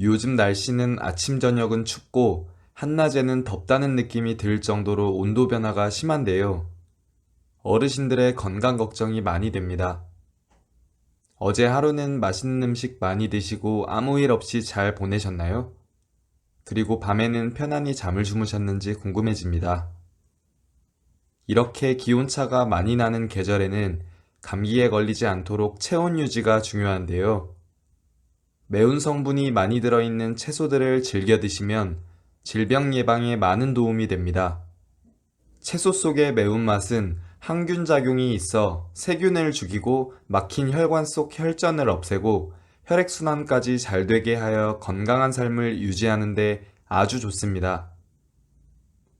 요즘 날씨는 아침 저녁은 춥고 한낮에는 덥다는 느낌이 들 정도로 온도 변화가 심한데요. 어르신들의 건강 걱정이 많이 됩니다. 어제 하루는 맛있는 음식 많이 드시고 아무 일 없이 잘 보내셨나요? 그리고 밤에는 편안히 잠을 주무셨는지 궁금해집니다. 이렇게 기온차가 많이 나는 계절에는 감기에 걸리지 않도록 체온 유지가 중요한데요. 매운 성분이 많이 들어있는 채소들을 즐겨 드시면 질병 예방에 많은 도움이 됩니다. 채소 속의 매운맛은 항균 작용이 있어 세균을 죽이고 막힌 혈관 속 혈전을 없애고 혈액순환까지 잘 되게 하여 건강한 삶을 유지하는 데 아주 좋습니다.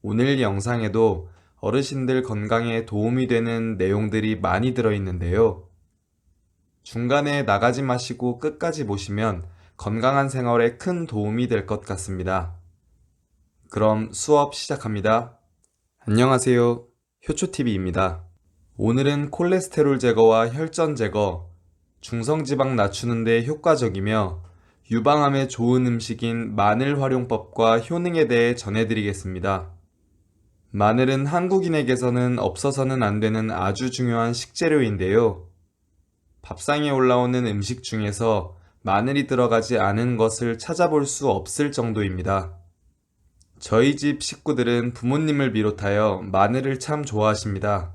오늘 영상에도 어르신들 건강에 도움이 되는 내용들이 많이 들어있는데요. 중간에 나가지 마시고 끝까지 보시면 건강한 생활에 큰 도움이 될 것 같습니다. 그럼 수업 시작합니다. 안녕하세요. 효초TV입니다. 오늘은 콜레스테롤 제거와 혈전 제거, 중성지방 낮추는데 효과적이며 유방암에 좋은 음식인 마늘 활용법과 효능에 대해 전해드리겠습니다. 마늘은 한국인에게서는 없어서는 안 되는 아주 중요한 식재료인데요. 밥상에 올라오는 음식 중에서 마늘이 들어가지 않은 것을 찾아볼 수 없을 정도입니다. 저희 집 식구들은 부모님을 비롯하여 마늘을 참 좋아하십니다.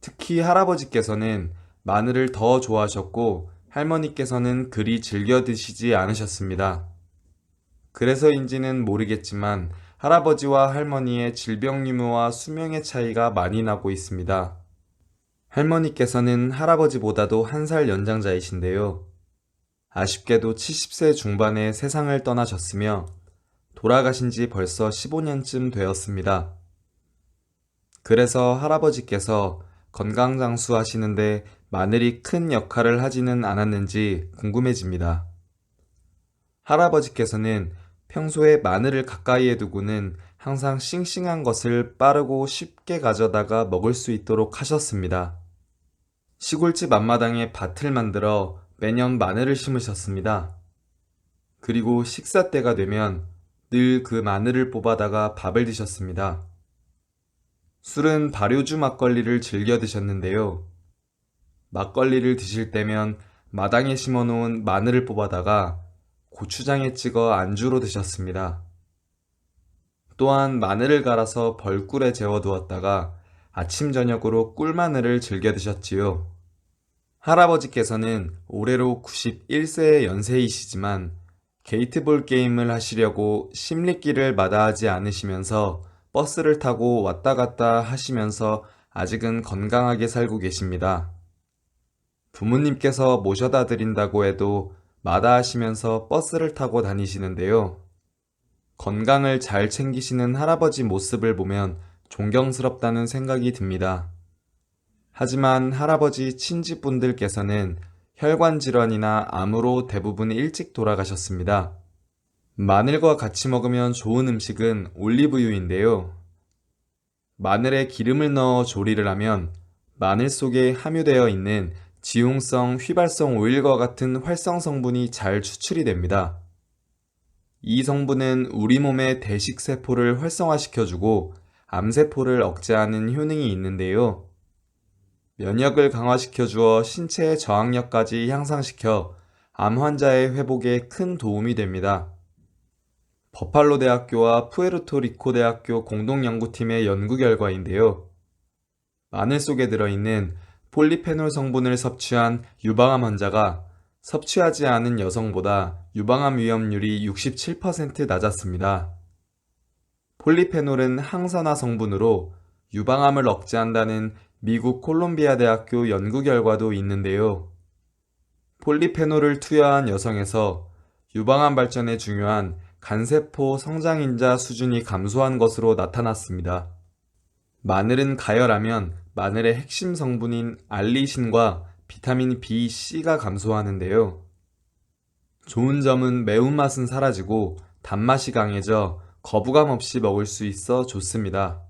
특히 할아버지께서는 마늘을 더 좋아하셨고 할머니께서는 그리 즐겨 드시지 않으셨습니다. 그래서인지는 모르겠지만 할아버지와 할머니의 질병 유무와 수명의 차이가 많이 나고 있습니다. 할머니께서는 할아버지보다도 한 살 연장자이신데요. 아쉽게도 70세 중반에 세상을 떠나셨으며 돌아가신 지 벌써 15년쯤 되었습니다. 그래서 할아버지께서 건강장수 하시는데 마늘이 큰 역할을 하지는 않았는지 궁금해집니다. 할아버지께서는 평소에 마늘을 가까이에 두고는 항상 싱싱한 것을 빠르고 쉽게 가져다가 먹을 수 있도록 하셨습니다. 시골집 앞마당에 밭을 만들어 매년 마늘을 심으셨습니다. 그리고 식사 때가 되면 늘 그 마늘을 뽑아다가 밥을 드셨습니다. 술은 발효주 막걸리를 즐겨 드셨는데요. 막걸리를 드실 때면 마당에 심어 놓은 마늘을 뽑아다가 고추장에 찍어 안주로 드셨습니다. 또한 마늘을 갈아서 벌꿀에 재워 두었다가 아침 저녁으로 꿀마늘을 즐겨 드셨지요. 할아버지께서는 올해로 91세의 연세이시지만 게이트볼 게임을 하시려고 심리길을 마다하지 않으시면서 버스를 타고 왔다 갔다 하시면서 아직은 건강하게 살고 계십니다. 부모님께서 모셔다 드린다고 해도 마다하시면서 버스를 타고 다니시는데요. 건강을 잘 챙기시는 할아버지 모습을 보면 존경스럽다는 생각이 듭니다. 하지만 할아버지 친지분들께서는 혈관 질환이나 암으로 대부분 일찍 돌아가셨습니다. 마늘과 같이 먹으면 좋은 음식은 올리브유인데요. 마늘에 기름을 넣어 조리를 하면 마늘 속에 함유되어 있는 지용성 휘발성 오일과 같은 활성 성분이 잘 추출이 됩니다. 이 성분은 우리 몸의 대식세포를 활성화시켜주고 암세포를 억제하는 효능이 있는데요. 면역을 강화시켜 주어 신체의 저항력까지 향상시켜 암 환자의 회복에 큰 도움이 됩니다. 버팔로 대학교와 푸에르토리코 대학교 공동연구팀의 연구 결과인데요. 마늘 속에 들어있는 폴리페놀 성분을 섭취한 유방암 환자가 섭취하지 않은 여성보다 유방암 위험률이 67% 낮았습니다. 폴리페놀은 항산화 성분으로 유방암을 억제한다는 미국 콜롬비아 대학교 연구 결과도 있는데요. 폴리페놀을 투여한 여성에서 유방암 발전에 중요한 간세포 성장인자 수준이 감소한 것으로 나타났습니다. 마늘은 가열하면 마늘의 핵심 성분인 알리신과 비타민 B, C가 감소하는데요. 좋은 점은 매운맛은 사라지고 단맛이 강해져 거부감 없이 먹을 수 있어 좋습니다.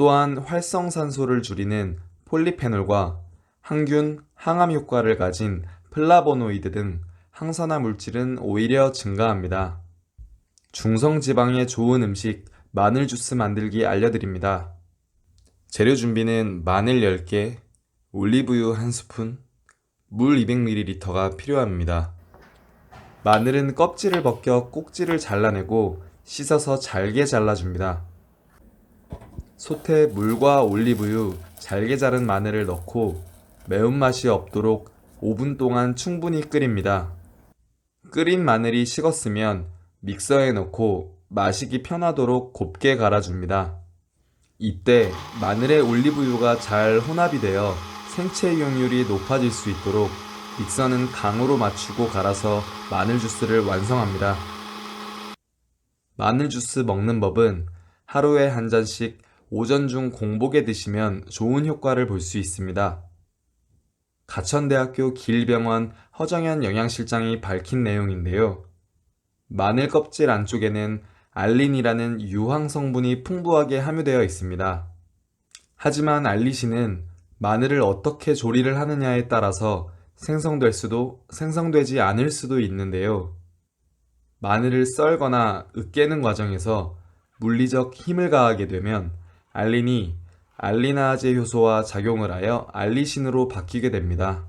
또한 활성산소를 줄이는 폴리페놀과 항균, 항암 효과를 가진 플라보노이드 등 항산화 물질은 오히려 증가합니다. 중성 지방에 좋은 음식 마늘 주스 만들기 알려드립니다. 재료 준비는 마늘 10개, 올리브유 1스푼, 물 200ml가 필요합니다. 마늘은 껍질을 벗겨 꼭지를 잘라내고 씻어서 잘게 잘라줍니다. 솥에 물과 올리브유, 잘게 자른 마늘을 넣고 매운맛이 없도록 5분 동안 충분히 끓입니다. 끓인 마늘이 식었으면 믹서에 넣고 마시기 편하도록 곱게 갈아줍니다. 이때 마늘의 올리브유가 잘 혼합이 되어 생체 이용률이 높아질 수 있도록 믹서는 강으로 맞추고 갈아서 마늘 주스를 완성합니다. 마늘 주스 먹는 법은 하루에 한 잔씩 오전 중 공복에 드시면 좋은 효과를 볼 수 있습니다. 가천대학교 길병원 허정현 영양실장이 밝힌 내용인데요. 마늘 껍질 안쪽에는 알린이라는 유황 성분이 풍부하게 함유되어 있습니다. 하지만 알리신은 마늘을 어떻게 조리를 하느냐에 따라서 생성될 수도 생성되지 않을 수도 있는데요. 마늘을 썰거나 으깨는 과정에서 물리적 힘을 가하게 되면 알린이 알리나아제 효소와 작용을 하여 알리신으로 바뀌게 됩니다.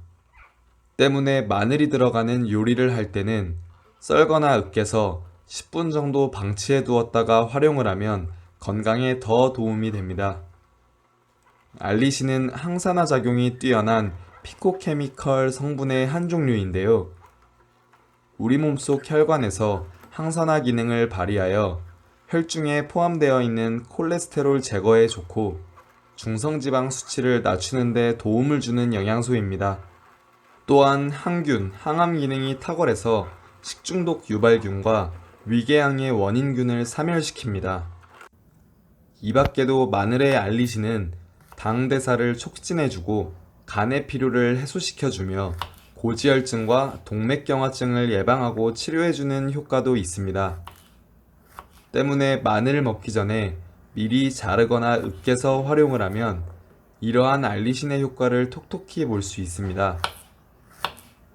때문에 마늘이 들어가는 요리를 할 때는 썰거나 으깨서 10분 정도 방치해 두었다가 활용을 하면 건강에 더 도움이 됩니다. 알리신은 항산화 작용이 뛰어난 피코케미컬 성분의 한 종류인데요. 우리 몸속 혈관에서 항산화 기능을 발휘하여 혈중에 포함되어 있는 콜레스테롤 제거에 좋고 중성지방 수치를 낮추는 데 도움을 주는 영양소입니다. 또한 항균, 항암 기능이 탁월해서 식중독 유발균과 위궤양의 원인균을 사멸시킵니다. 이 밖에도 마늘의 알리신은 당 대사를 촉진해주고 간의 피로를 해소시켜주며 고지혈증과 동맥경화증을 예방하고 치료해주는 효과도 있습니다. 때문에 마늘을 먹기 전에 미리 자르거나 으깨서 활용을 하면 이러한 알리신의 효과를 톡톡히 볼 수 있습니다.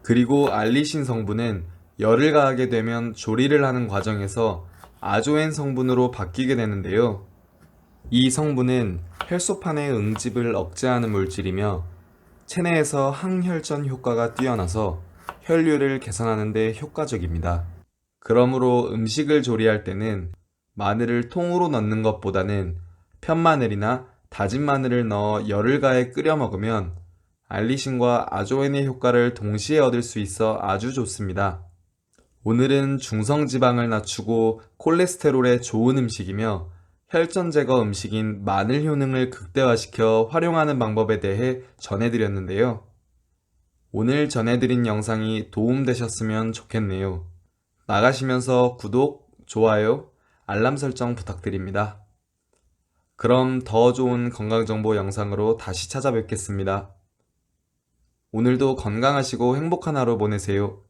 그리고 알리신 성분은 열을 가하게 되면 조리를 하는 과정에서 아조엔 성분으로 바뀌게 되는데요. 이 성분은 혈소판의 응집을 억제하는 물질이며 체내에서 항혈전 효과가 뛰어나서 혈류를 개선하는 데 효과적입니다. 그러므로 음식을 조리할 때는 마늘을 통으로 넣는 것보다는 편마늘이나 다진 마늘을 넣어 열을 가해 끓여 먹으면 알리신과 아조엔의 효과를 동시에 얻을 수 있어 아주 좋습니다. 오늘은 중성지방을 낮추고 콜레스테롤에 좋은 음식이며 혈전 제거 음식인 마늘 효능을 극대화시켜 활용하는 방법에 대해 전해드렸는데요. 오늘 전해드린 영상이 도움되셨으면 좋겠네요. 나가시면서 구독, 좋아요, 알람 설정 부탁드립니다. 그럼 더 좋은 건강정보 영상으로 다시 찾아뵙겠습니다. 오늘도 건강하시고 행복한 하루 보내세요.